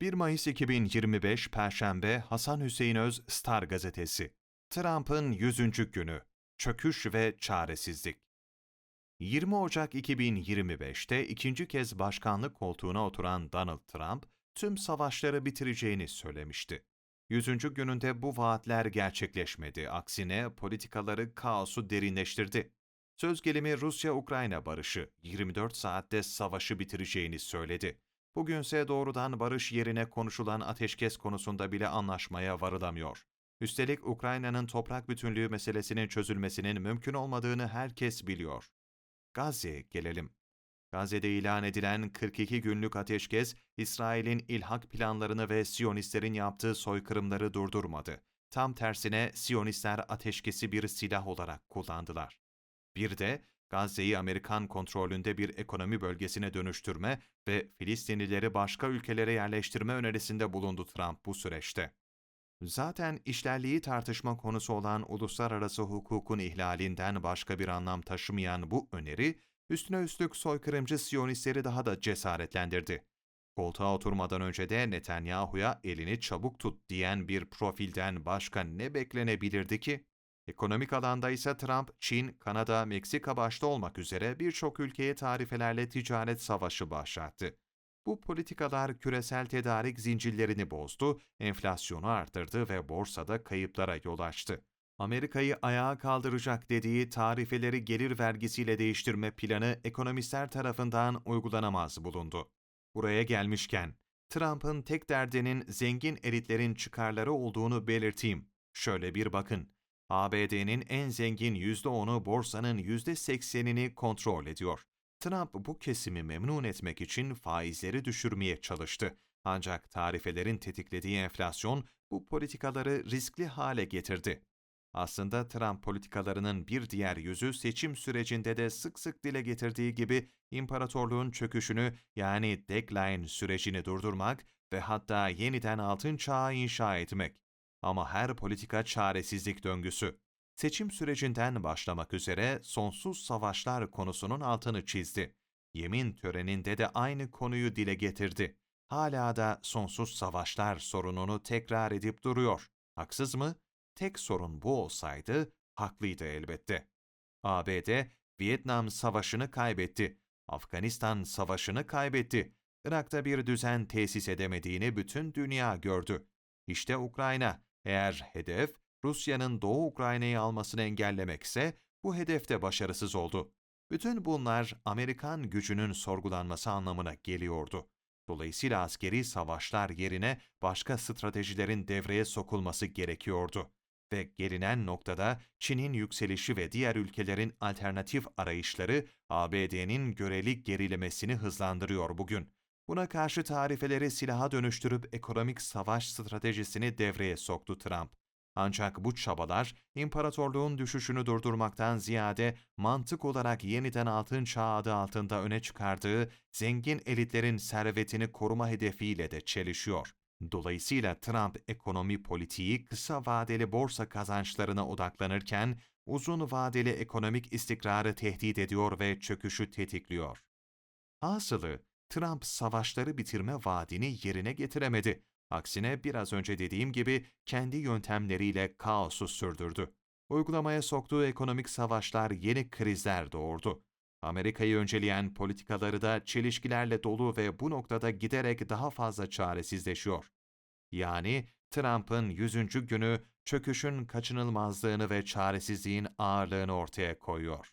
1 Mayıs 2025 Perşembe Hasan Hüseyin Öz Star Gazetesi Trump'ın 100. günü Çöküş ve çaresizlik 20 Ocak 2025'te ikinci kez başkanlık koltuğuna oturan Donald Trump, tüm savaşları bitireceğini söylemişti. 100. gününde bu vaatler gerçekleşmedi, aksine politikaları kaosu derinleştirdi. Söz gelimi Rusya-Ukrayna barışı 24 saatte savaşı bitireceğini söyledi. Bugünse doğrudan barış yerine konuşulan ateşkes konusunda bile anlaşmaya varılamıyor. Üstelik Ukrayna'nın toprak bütünlüğü meselesinin çözülmesinin mümkün olmadığını herkes biliyor. Gazze'ye gelelim. Gazze'de ilan edilen 42 günlük ateşkes, İsrail'in ilhak planlarını ve Siyonistlerin yaptığı soykırımları durdurmadı. Tam tersine Siyonistler ateşkesi bir silah olarak kullandılar. Bir de Gazze'yi Amerikan kontrolünde bir ekonomi bölgesine dönüştürme ve Filistinlileri başka ülkelere yerleştirme önerisinde bulundu Trump bu süreçte. Zaten işlerliği tartışma konusu olan uluslararası hukukun ihlalinden başka bir anlam taşımayan bu öneri, üstüne üstlük soykırımcı Siyonistleri daha da cesaretlendirdi. Koltuğa oturmadan önce de Netanyahu'ya elini çabuk tut diyen bir profilden başka ne beklenebilirdi ki? Ekonomik alanda ise Trump, Çin, Kanada, Meksika başta olmak üzere birçok ülkeye tarifelerle ticaret savaşı başlattı. Bu politikalar küresel tedarik zincirlerini bozdu, enflasyonu arttırdı ve borsada kayıplara yol açtı. Amerika'yı ayağa kaldıracak dediği tarifeleri gelir vergisiyle değiştirme planı ekonomistler tarafından uygulanamaz bulundu. Buraya gelmişken, Trump'ın tek derdinin zengin elitlerin çıkarları olduğunu belirteyim. Şöyle bir bakın. ABD'nin en zengin %10'u borsanın %80'ini kontrol ediyor. Trump bu kesimi memnun etmek için faizleri düşürmeye çalıştı. Ancak tarifelerin tetiklediği enflasyon bu politikaları riskli hale getirdi. Aslında Trump politikalarının bir diğer yüzü seçim sürecinde de sık sık dile getirdiği gibi imparatorluğun çöküşünü yani decline sürecini durdurmak ve hatta yeniden altın çağı inşa etmek. Ama her politika çaresizlik döngüsü. Seçim sürecinden başlamak üzere sonsuz savaşlar konusunun altını çizdi. Yemin töreninde de aynı konuyu dile getirdi. Hala da sonsuz savaşlar sorununu tekrar edip duruyor. Haksız mı? Tek sorun bu olsaydı haklıydı elbette. ABD, Vietnam Savaşı'nı kaybetti. Afganistan Savaşı'nı kaybetti. Irak'ta bir düzen tesis edemediğini bütün dünya gördü. İşte Ukrayna, eğer hedef Rusya'nın Doğu Ukrayna'yı almasını engellemekse bu hedefte başarısız oldu. Bütün bunlar Amerikan gücünün sorgulanması anlamına geliyordu. Dolayısıyla askeri savaşlar yerine başka stratejilerin devreye sokulması gerekiyordu. Ve gelinen noktada Çin'in yükselişi ve diğer ülkelerin alternatif arayışları ABD'nin göreli gerilemesini hızlandırıyor bugün. Buna karşı tarifeleri silaha dönüştürüp ekonomik savaş stratejisini devreye soktu Trump. Ancak bu çabalar imparatorluğun düşüşünü durdurmaktan ziyade mantık olarak yeniden altın çağı adı altında öne çıkardığı zengin elitlerin servetini koruma hedefiyle de çelişiyor. Dolayısıyla Trump ekonomi politiği kısa vadeli borsa kazançlarına odaklanırken uzun vadeli ekonomik istikrarı tehdit ediyor ve çöküşü tetikliyor. Hasılı Trump savaşları bitirme vaadini yerine getiremedi. Aksine biraz önce dediğim gibi kendi yöntemleriyle kaosu sürdürdü. Uygulamaya soktuğu ekonomik savaşlar yeni krizler doğurdu. Amerika'yı önceleyen politikaları da çelişkilerle dolu ve bu noktada giderek daha fazla çaresizleşiyor. Yani Trump'ın 100. günü çöküşün kaçınılmazlığını ve çaresizliğin ağırlığını ortaya koyuyor.